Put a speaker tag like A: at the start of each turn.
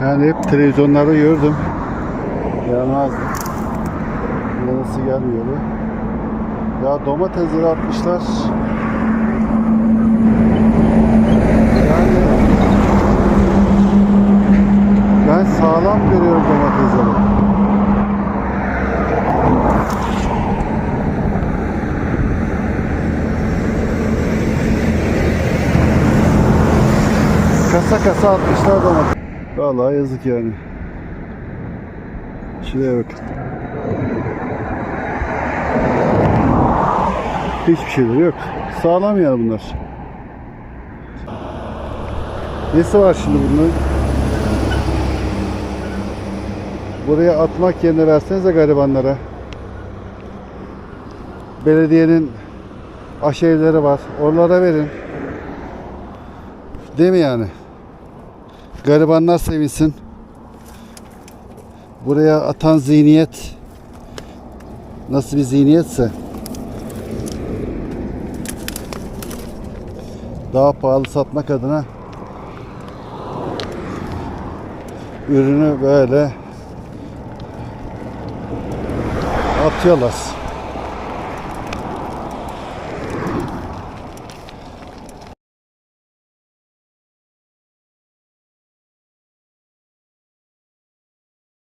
A: Yani hep televizyonlarda gördüm. Gelmezdi. Nasıl gelmiyor bu? Ya domatesleri atmışlar. Yani ben sağlam görüyorum domatesleri. Kasa kasa atmışlar domates. Vallahi yazık yani. Şuraya bakın. Hiçbir şeyler yok. Sağlam yani bunlar. Nesi var şimdi bunun? Buraya atmak yerine versenize garibanlara. Belediyenin aşevleri var. Oralara verin. Değil mi yani? Garibanlar sevinsin. Buraya atan zihniyet nasıl bir zihniyetse daha pahalı satmak adına ürünü böyle atıyorlar.